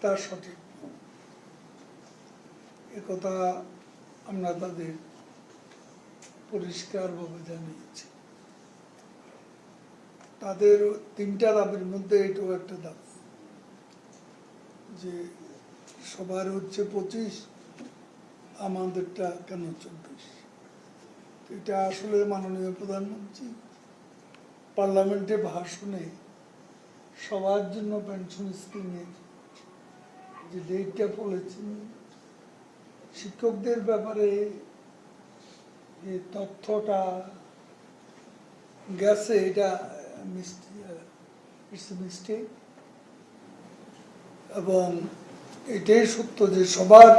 তা সঠিক একথা আমরা তাদের পরিষ্কারভাবে জানিয়েছি। তাদের তিনটা দাবির মধ্যে এটাও একটা দাবি, যে সবার হচ্ছে পঁচিশ, আমাদেরটা কেন চব্বিশ? এটা আসলে মাননীয় প্রধানমন্ত্রী পার্লামেন্টে ভাষণে সবার জন্য পেনশন স্কিমের যে ডেটটা বলেছেন, শিক্ষকদের ব্যাপারে যে তথ্যটা গেছে, এটা মিস্টেক এবং এটাই সত্য যে সবার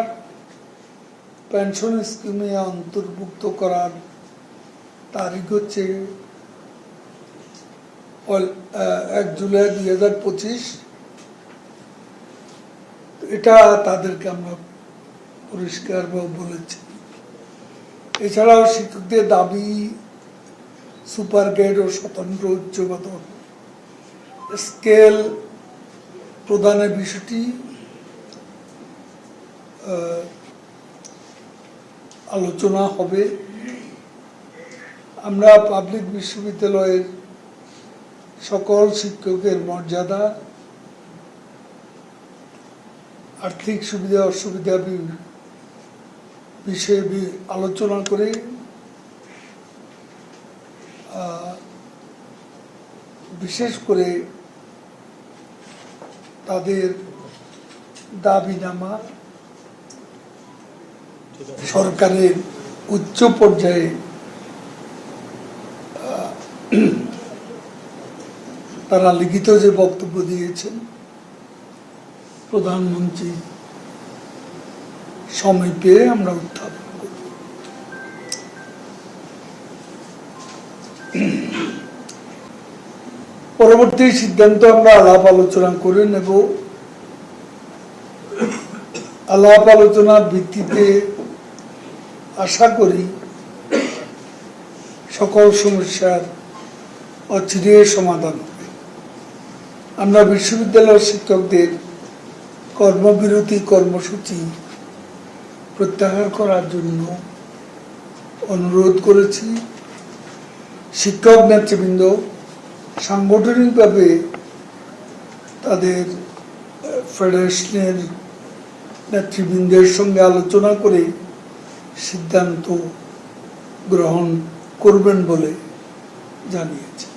পেনশন স্কিমে অন্তর্ভুক্ত করার তারিখ হচ্ছে এক জুলাই দুই হাজার পঁচিশ। এটা তাদেরকে আমরা পরিষ্কারভাবে বলেছি। এছাড়াও শিক্ষকদের দাবি, সুপার গ্রেড ও স্বতন্ত্র উচ্চগত স্কেল প্রদানের বিষয়টি আলোচনা হবে। আমরা পাবলিক বিশ্ববিদ্যালয়ের সকল শিক্ষকের মর্যাদা আর্থিক সুবিধা, অসুবিধা বিষয়ে আলোচনা করে। বিশেষ করে তাদের দাবিনামা সরকারের উচ্চ পর্যায়ে তারা লিখিত যে বক্তব্য দিয়েছেন প্রধানমন্ত্রী সময় পেয়ে আমরা উত্থাপন করব পরবর্তী সিদ্ধান্ত আমরা আলাপ আলোচনা করে নেব। আলাপ আলোচনার ভিত্তিতে আশা করি সকল সমস্যার অচিরে সমাধান হবে। আমরা বিশ্ববিদ্যালয়ের শিক্ষকদের কর্মবিরতি কর্মসূচি প্রত্যাহার করার জন্য অনুরোধ করেছি। শিক্ষক নেতৃবৃন্দ সাংগঠনিকভাবে তাদের ফেডারেশনের নেতৃবৃন্দের সঙ্গে আলোচনা করে সিদ্ধান্ত গ্রহণ করবেন বলে জানিয়েছে।